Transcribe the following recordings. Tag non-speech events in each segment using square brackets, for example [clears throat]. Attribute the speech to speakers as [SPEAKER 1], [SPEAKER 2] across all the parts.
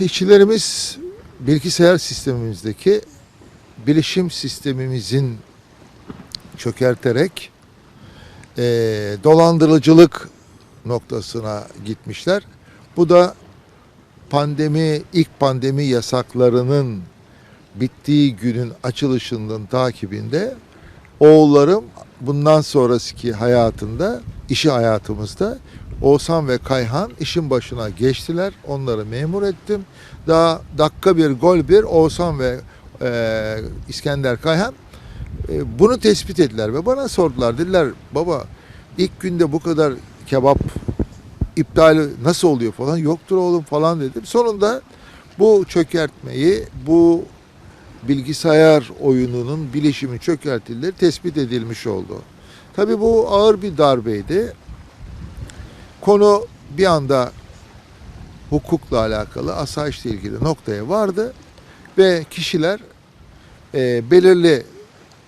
[SPEAKER 1] İşçilerimiz bilgisayar sistemimizdeki bilişim sistemimizin çökerterek eee, dolandırıcılık noktasına gitmişler. Bu da pandemi ilk pandemi yasaklarının bittiği günün açılışının takibinde oğullarım bundan sonraki hayatında, işi hayatımızda Oğuzhan ve Kayhan işin başına geçtiler. Onları memur ettim. Daha dakika bir gol bir Oğuzhan ve e, İskender Kayhan e, bunu tespit ettiler ve bana sordular. Dediler baba ilk günde bu kadar kebap iptal nasıl oluyor falan yoktur oğlum falan dedim. Sonunda bu çökertmeyi bu bilgisayar oyununun bilişimi çökertildiği tespit edilmiş oldu. Tabii bu ağır bir darbeydi. Konu bir anda hukukla alakalı, asayişle ilgili noktaya vardı ve kişiler e, belirli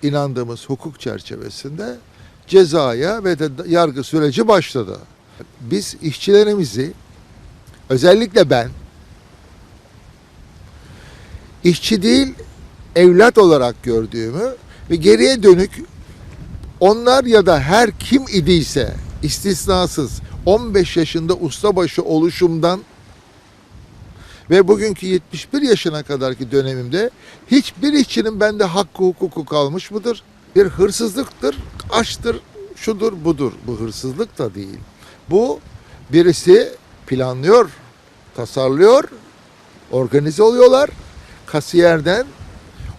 [SPEAKER 1] inandığımız hukuk çerçevesinde cezaya ve de yargı süreci başladı. Biz işçilerimizi özellikle ben işçi değil evlat olarak gördüğümü ve geriye dönük onlar ya da her kim idiyse istisnasız 15 yaşında ustabaşı oluşumdan ve bugünkü 71 yaşına kadarki dönemimde hiçbir işçinin bende hakkı hukuku kalmış mıdır? Bir hırsızlıktır, açtır, şudur budur. Bu hırsızlık da değil. Bu birisi planlıyor, tasarlıyor, organize oluyorlar. Kasiyerden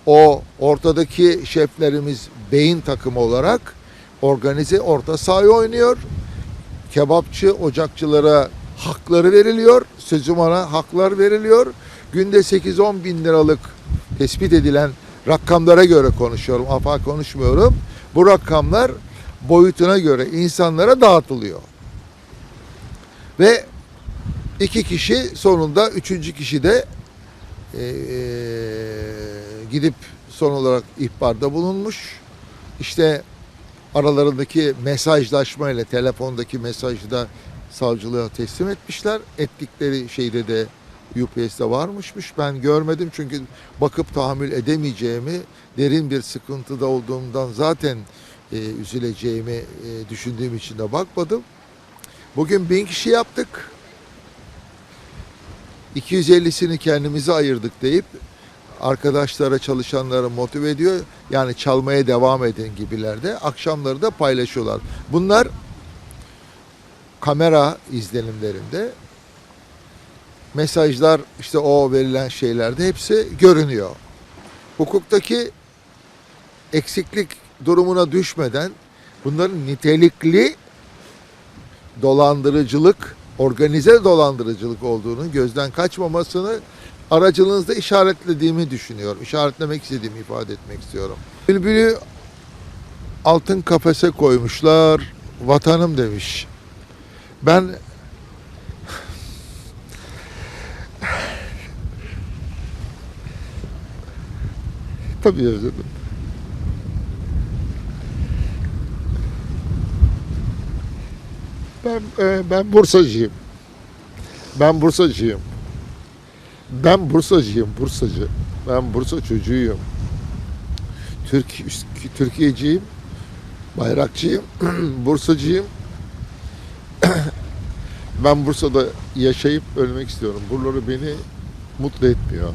[SPEAKER 1] o ortadaki şeflerimiz beyin takımı olarak organize orta sahayı oynuyor. Kebapçı, ocakçılara hakları veriliyor. Sözüm ona haklar veriliyor. Günde 8-10 bin liralık tespit edilen rakamlara göre konuşuyorum. Afa konuşmuyorum. Bu rakamlar boyutuna göre insanlara dağıtılıyor. Ve iki kişi sonunda üçüncü kişi de eee, gidip son olarak ihbarda bulunmuş. İşte aralarındaki mesajlaşma ile telefondaki mesajı da savcılığa teslim etmişler. Ettikleri şeyde de UPS'de varmışmış. Ben görmedim çünkü bakıp tahammül edemeyeceğimi, derin bir sıkıntıda olduğumdan zaten e, üzüleceğimi e, düşündüğüm için de bakmadım. Bugün bin kişi yaptık. 250'sini kendimize ayırdık deyip arkadaşlara çalışanları motive ediyor. Yani çalmaya devam edin gibilerde. Akşamları da paylaşıyorlar. Bunlar kamera izlenimlerinde mesajlar işte o verilen şeylerde hepsi görünüyor. Hukuktaki eksiklik durumuna düşmeden bunların nitelikli dolandırıcılık, organize dolandırıcılık olduğunu gözden kaçmamasını aracılığınızda işaretlediğimi düşünüyorum. İşaretlemek istediğimi ifade etmek istiyorum. Bülbülü altın kafese koymuşlar, vatanım demiş. Ben [sighs] tabii özledim. Ben e, ben Bursacıyım. Ben Bursacıyım. Ben Bursacıyım, Bursacı. Ben Bursa çocuğuyum. Türk Türkiye'ciyim. Bayrakçıyım. [clears throat] Bursacıyım. [clears throat] ben Bursa'da yaşayıp ölmek istiyorum. Buraları beni mutlu etmiyor.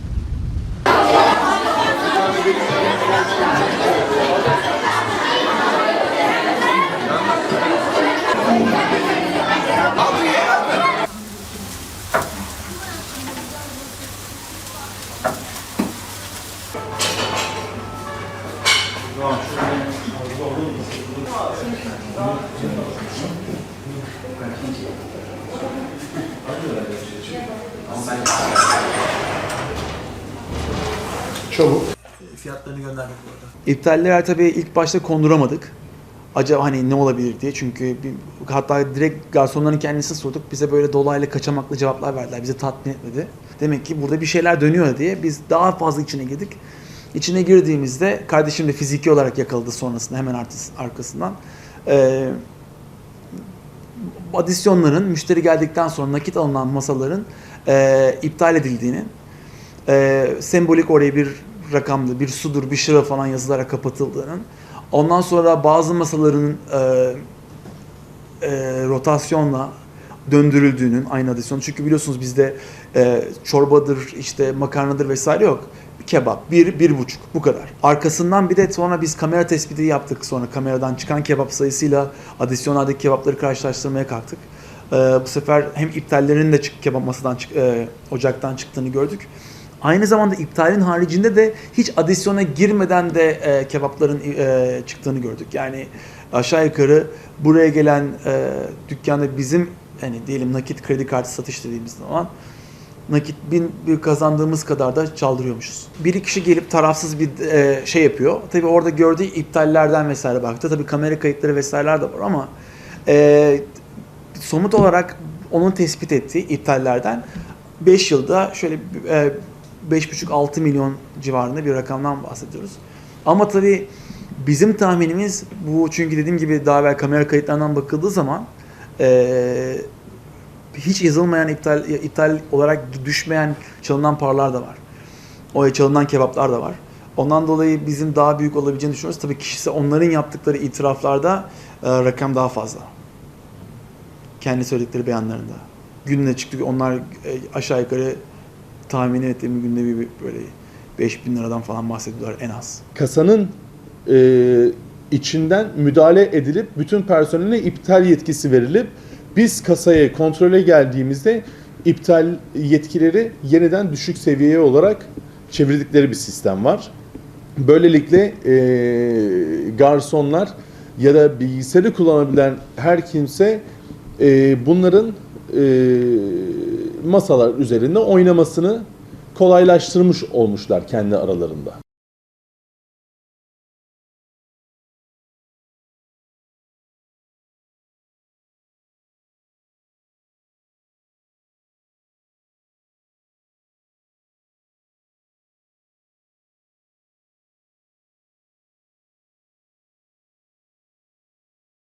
[SPEAKER 1] Çabuk.
[SPEAKER 2] fiyatlarını göndermek bu arada.
[SPEAKER 3] İptalleri tabii ilk başta konduramadık. Acaba hani ne olabilir diye. Çünkü bir, hatta direkt garsonların kendisi sorduk. Bize böyle dolaylı kaçamaklı cevaplar verdiler. Bizi tatmin etmedi. Demek ki burada bir şeyler dönüyor diye biz daha fazla içine girdik. İçine girdiğimizde kardeşim de fiziki olarak yakaladı sonrasında hemen arkasından. Ee, adisyonların müşteri geldikten sonra nakit alınan masaların e, iptal edildiğini, e, sembolik oraya bir rakamdı, bir sudur, bir şıra falan yazılarak kapatıldığının, ondan sonra bazı masaların e, e, rotasyonla döndürüldüğünün aynı adisyon. Çünkü biliyorsunuz bizde e, çorbadır, işte makarnadır vesaire yok. Kebap, bir, bir buçuk bu kadar. Arkasından bir de sonra biz kamera tespiti yaptık. Sonra kameradan çıkan kebap sayısıyla adisyonlardaki kebapları karşılaştırmaya kalktık. E, bu sefer hem iptallerin de çık, kebap masadan çık, e, ocaktan çıktığını gördük. Aynı zamanda iptalin haricinde de hiç adisyona girmeden de e, kebapların e, çıktığını gördük. Yani aşağı yukarı buraya gelen e, dükkanda bizim hani diyelim nakit kredi kartı satış dediğimiz zaman nakit bin kazandığımız kadar da çaldırıyormuşuz. Bir kişi gelip tarafsız bir e, şey yapıyor. Tabii orada gördüğü iptallerden vesaire baktı. Tabii kamera kayıtları vesaireler de var ama e, somut olarak onun tespit ettiği iptallerden 5 yılda şöyle e, 5,5-6 milyon civarında bir rakamdan bahsediyoruz. Ama tabii bizim tahminimiz bu çünkü dediğim gibi daha evvel kamera kayıtlarından bakıldığı zaman e, hiç yazılmayan iptal iptal olarak düşmeyen çalınan paralar da var. O çalınan kebaplar da var. Ondan dolayı bizim daha büyük olabileceğini düşünüyoruz. Tabii kişisi onların yaptıkları itiraflarda e, rakam daha fazla. Kendi söyledikleri beyanlarında. Gününe çıktı onlar e, aşağı yukarı tahmin ettiğim günde bir böyle 5000 liradan falan bahsediyorlar en az.
[SPEAKER 4] kasanın e, içinden müdahale edilip bütün personeline iptal yetkisi verilip biz kasaya kontrole geldiğimizde iptal yetkileri yeniden düşük seviyeye olarak çevirdikleri bir sistem var. Böylelikle e, garsonlar ya da bilgisayarı kullanabilen her kimse e, bunların e, masalar üzerinde oynamasını kolaylaştırmış olmuşlar kendi aralarında.